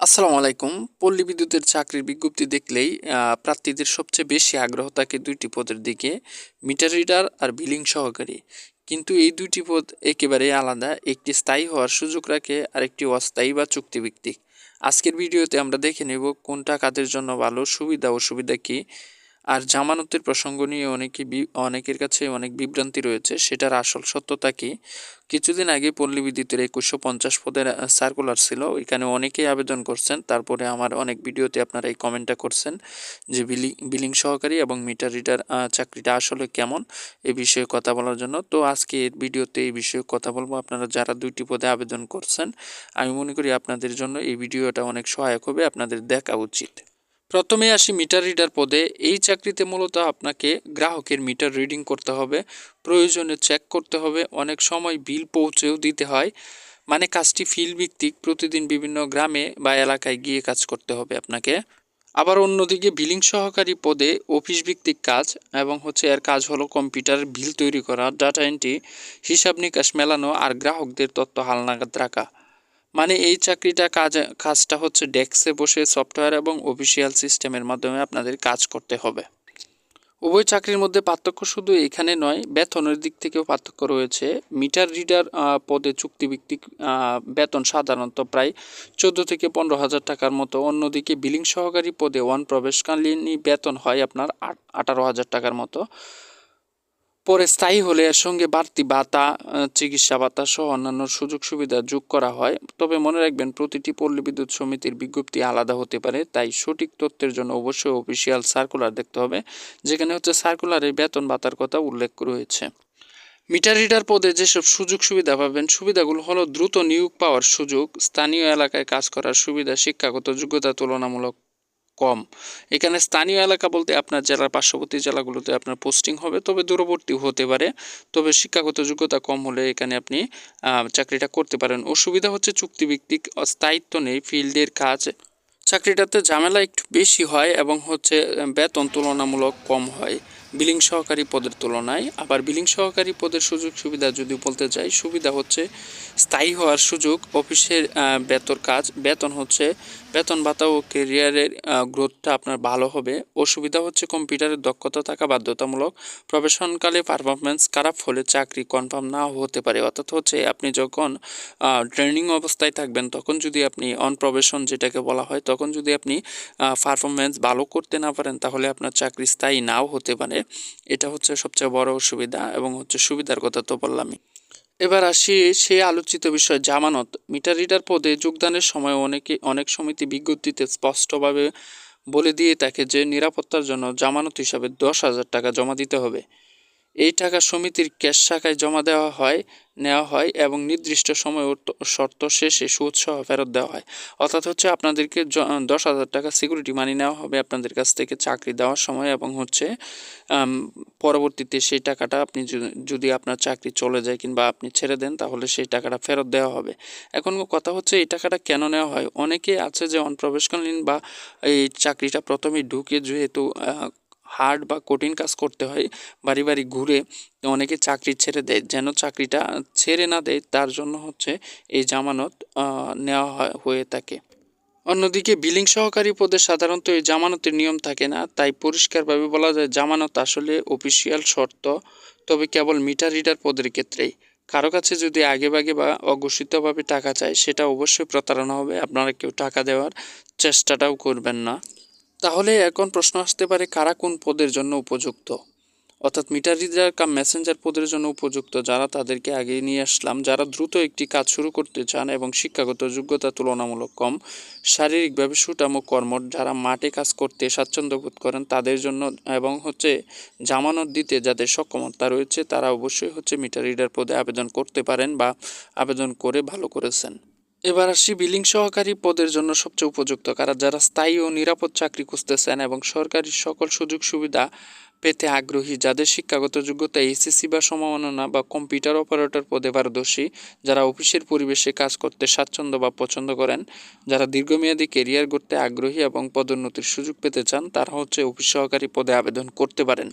আসসালামু আলাইকুম। পল্লী বিদ্যুতের চাকরির বিজ্ঞপ্তি দেখলেই প্রার্থীদের সবচেয়ে বেশি আগ্রহ থাকে দুইটি পদের দিকে, মিটার রিডার আর বিলিং সহকারী। কিন্তু এই দুইটি পদ একেবারেই আলাদা, একটি স্থায়ী হওয়ার সুযোগ রাখে আর একটি অস্থায়ী বা চুক্তিভিত্তিক। আজকের ভিডিওতে আমরা দেখে নেব কোনটা কাদের জন্য ভালো, সুবিধা অসুবিধা কী আর জামানতের প্রসঙ্গ নিয়ে অনেকে অনেকের কাছে অনেক বিভ্রান্তি রয়েছে, সেটার আসল সত্যতা কি? কিছুদিন আগে পল্লী বিদ্যুতের একুশশো পঞ্চাশ পদের সার্কুলার ছিল এখানে অনেকেই আবেদন করছেন, তারপরে আমার অনেক ভিডিওতে আপনারা এই কমেন্টটা করছেন যে বিলিং বিলিং সহকারী এবং মিটার রিডার চাকরিটা আসলে কেমন এ বিষয়ে কথা বলার জন্য। তো আজকে এর ভিডিওতে এই বিষয়ে কথা বলব, আপনারা যারা দুইটি পদে আবেদন করছেন, আমি মনে করি আপনাদের জন্য এই ভিডিওটা অনেক সহায়ক হবে, আপনাদের দেখা উচিত। প্রথমে আসি মিটার রিডার পদে। এই চাকরিতে মূলত আপনাকে গ্রাহকের মিটার রিডিং করতে হবে, প্রয়োজনে চেক করতে হবে, অনেক সময় বিল পৌঁছেও দিতে হয়। মানে কাজটি ফিল্ড ভিত্তিক প্রতিদিন বিভিন্ন গ্রামে বা এলাকায় গিয়ে কাজ করতে হবে আপনাকে। আবার অন্যদিকে বিলিং সহকারী পদে অফিস ভিত্তিক কাজ এবং হচ্ছে এর কাজ হলো কম্পিউটার বিল তৈরি করা, ডাটা এন্ট্রি, হিসাব নিকাশ মেলানো আর গ্রাহকদের তথ্য হালনাগাদ রাখা। মানে এই চাকরিটা কাজ, কাজটা হচ্ছে ডেস্কে বসে সফটওয়্যার এবং অফিসিয়াল সিস্টেমের মাধ্যমে আপনাদের কাজ করতে হবে। উভয় চাকরির মধ্যে পার্থক্য শুধু এখানে নয়, বেতনের দিক থেকেও পার্থক্য রয়েছে। মিটার রিডার পদে চুক্তিভিত্তিক বেতন সাধারণত প্রায় চোদ্দ থেকে পনেরো হাজার টাকার মতো। অন্যদিকে বিলিং সহকারী পদে ওয়ান প্রবেশকালীনই বেতন হয় আপনার আট- আঠারো হাজার টাকার মতো। পরে স্থায়ী হলে এর সঙ্গে বাড়তি ভাতা চিকিৎসা ভাতা সহ অন্যান্য সুযোগ সুবিধা যোগ করা হয়। তবে মনে রাখবেন, প্রতিটি পল্লী বিদ্যুৎ সমিতির বিজ্ঞপ্তি আলাদা হতে পারে, তাই সঠিক তথ্যের জন্য অবশ্যই অফিসিয়াল সার্কুলার দেখতে হবে, যেখানে হচ্ছে সার্কুলারে বেতন ভাতার কথা উল্লেখ রয়েছে মিটার রিডার পদে যেসব সুযোগ সুবিধা পাবেন, সুবিধাগুলো হলো দ্রুত নিয়োগ পাওয়ার সুযোগ, স্থানীয় এলাকায় কাজ করার সুবিধা, শিক্ষাগত যোগ্যতা তুলনামূলক কম। এখানে স্থানীয় এলাকা বলতে আপনার জেলার পার্শ্ববর্তী জেলাগুলোতে আপনার পোস্টিং হবে, তবে দূরবর্তী হতে পারে। তবে শিক্ষাগত যোগ্যতা কম হলে এখানে আপনি চাকরিটা করতে পারেন। অসুবিধা হচ্ছে চুক্তিভিত্তিক স্থায়িত্ব নেই, ফিল্ডের কাজ চাকরিটাতে ঝামেলা একটু বেশি হয় এবং হচ্ছে বেতন তুলনামূলক কম হয়। বিলিং সহকারী পদের তুলনায়। আবার বিলিং সহকারী পদের সুযোগ সুবিধা যদি বলতে যাই, সুবিধা হচ্ছে স্থায়ী হওয়ার সুযোগ অফিসের বেতন কাজ। বেতন হচ্ছে, বেতন ভাতা ও কেরিয়ারের গ্রোথটা আপনার ভালো হবে। অসুবিধা হচ্ছে কম্পিউটারের দক্ষতা থাকা বাধ্যতামূলক। প্রবেশনকালে পারফরমেন্স খারাপ হলে চাকরি কনফার্ম নাও হতে পারে। অর্থাৎ হচ্ছে আপনি যখন ট্রেনিং অবস্থায় থাকবেন, তখন যদি আপনি অন প্রবেশন যেটাকে বলা হয়, তখন যদি আপনি পারফরমেন্স ভালো করতে না পারেন, তাহলে আপনার চাকরি স্থায়ী নাও হতে পারে। এটা হচ্ছে সবচেয়ে বড় অসুবিধা এবং হচ্ছে সুবিধার কথা তো বললামই। এবার আসি সে আলোচিত বিষয়। জামানত, মিটার রিডার পদে যোগদানের সময় অনেকে, অনেক সমিতি বিজ্ঞপ্তিতে স্পষ্টভাবে বলে দিয়ে থাকে যে নিরাপত্তার জন্য জামানত হিসাবে দশ হাজার টাকা জমা দিতে হবে। এই টাকা সমিতির ক্যাশ শাখায় জমা দেওয়া হয়, নেওয়া হয় এবং নির্দিষ্ট সময় শর্ত শেষে সুদ সহ ফেরত দেওয়া হয়। অর্থাৎ হচ্ছে আপনাদেরকে দশ হাজার টাকা সিকিউরিটি মানি নেওয়া হবে আপনাদের কাছ থেকে চাকরি দেওয়ার সময় এবং হচ্ছে পরবর্তীতে সেই টাকাটা আপনি যদি- যদি আপনার চাকরি চলে যায় কিংবা আপনি ছেড়ে দেন তাহলে সেই টাকাটা ফেরত দেওয়া হবে। এখন কথা হচ্ছে এই টাকাটা কেন নেওয়া হয়? অনেকে আছে যে অনপ্রবেশকালীন বা এই চাকরিটা প্রথমেই ঢুকে যেহেতু হার্ড বা কঠিন কাজ করতে হয়, বাড়ি বাড়ি ঘুরে অনেকে চাকরি ছেড়ে দেয়। যেন চাকরিটা ছেড়ে না দেয়, তার জন্য হচ্ছে এই জামানত নেওয়া হয়- থাকে। অন্যদিকে বিলিং সহকারী পদে সাধারণত এই জামানতের নিয়ম থাকে না, তাই পরিষ্কারভাবে বলা যায় জামানত আসলে অফিসিয়াল শর্ত, তবে কেবল মিটার রিডার পদের ক্ষেত্রেই। কারও কাছে যদি আগেভাগে বা অঘোষিতভাবে টাকা চায়, সেটা অবশ্যই প্রতারণা হবে, আপনারা কেউ টাকা দেওয়ার চেষ্টাটাও করবেন না। তাহলে এখন প্রশ্ন আসতে পারে, কারা কোন পদের জন্য উপযুক্ত? অর্থাৎ মিটার রিডার কাম মেসেঞ্জার পদের জন্য উপযুক্ত, যারা তাদেরকে আগে নিয়ে আসলাম, যারা দ্রুত একটি কাজ শুরু করতে চান এবং শিক্ষাগত যোগ্যতা তুলনামূলক কম শারীরিকভাবে সুটাম ও কর্মঠ যারা মাঠে কাজ করতে স্বাচ্ছন্দ্য বোধ করেন তাদের জন্য এবং হচ্ছে জামানত দিতে যাদের সক্ষমতা রয়েছে, তারা অবশ্যই হচ্ছে মিটার রিডার পদে আবেদন করতে পারেন বা আবেদন করে ভালো করেছেন। এবার আসি বিলিং সহকারী পদের জন্য সবচেয়ে উপযুক্ত কারা, যারা স্থায়ী ও নিরাপদ চাকরি খুঁজতেছেন এবং সরকারি সকল সুযোগ সুবিধা পেতে আগ্রহী, যাদের শিক্ষাগত যোগ্যতা এসএসসি বা সমমাননা বা কম্পিউটার অপারেটর পদে পারদর্শী, যারা অফিসের পরিবেশে কাজ করতে স্বাচ্ছন্দ্য বা পছন্দ করেন, যারা দীর্ঘমেয়াদী কেরিয়ার গড়তে আগ্রহী এবং পদোন্নতির সুযোগ পেতে চান, তারা হচ্ছে অফিস সহকারী পদে আবেদন করতে পারেন।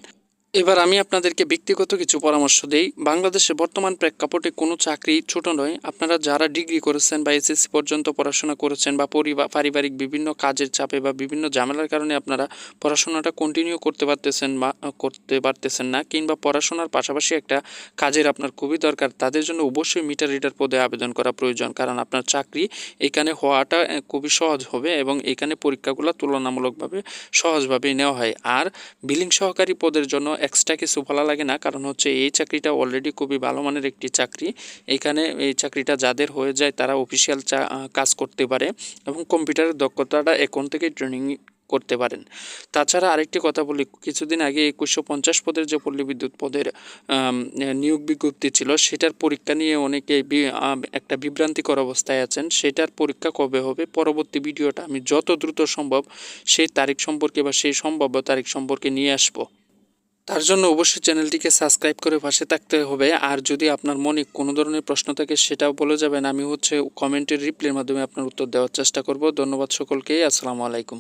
এবার আমি আপনাদেরকে ব্যক্তিগত কিছু পরামর্শ দেই। বাংলাদেশে বর্তমান প্রেক্ষাপটে কোনো চাকরি ছোট নয়। আপনারা যারা ডিগ্রি করেছেন বা এসএসসি পর্যন্ত পড়াশোনা করেছেন বা পরিবার পারিবারিক বিভিন্ন কাজের চাপে বা বিভিন্ন ঝামেলার কারণে আপনারা পড়াশোনাটা কন্টিনিউ করতে পারতেছেন বা, করতে পারতেছেন না কিংবা পড়াশোনার পাশাপাশি একটা কাজের আপনার খুবই দরকার, তাদের জন্য অবশ্যই মিটার রিডার পদে আবেদন করা প্রয়োজন। কারণ আপনার চাকরি এখানে হওয়াটা খুবই সহজ হবে এবং এখানে পরীক্ষাগুলো তুলনামূলকভাবে সহজভাবেই নেওয়া হয়। আর বিলিং সহকারী পদের জন্য এক্সট্রা কিছু বলা লাগে না, কারণ হচ্ছে এই চাকরিটা অলরেডি খুবই ভালো মানের একটি চাকরি। এখানে এই চাকরিটা যাদের হয়ে যায় তারা অফিসিয়াল কাজ করতে পারে এবং কম্পিউটারের দক্ষতাটা এখন থেকে ট্রেনিং করতে পারেন। তাছাড়া আরেকটি কথা বলি, কিছুদিন আগে একুশশো পঞ্চাশ পদের যে পল্লী বিদ্যুৎ পদের নিয়োগ বিজ্ঞপ্তি ছিল, সেটার পরীক্ষা নিয়ে অনেকে একটা বিভ্রান্তিকর অবস্থায় আছেন। সেটার পরীক্ষা কবে হবে? পরবর্তী ভিডিওটা আমি যত দ্রুত সম্ভব সেই তারিখ সম্পর্কে বা সেই সম্ভাব্য তারিখ সম্পর্কে নিয়ে আসব। তার জন্য অবশ্যই চ্যানেলটিকে সাবস্ক্রাইব করে পাশে থাকতে হবে। আর যদি আপনার মনে কোনো ধরনের প্রশ্ন থাকে, সেটাও বলে যাবেন। আমি হচ্ছে কমেন্টের রিপ্লের মাধ্যমে আপনার উত্তর দেওয়ার চেষ্টা করব। ধন্যবাদ সকলকে। আসসালামু আলাইকুম।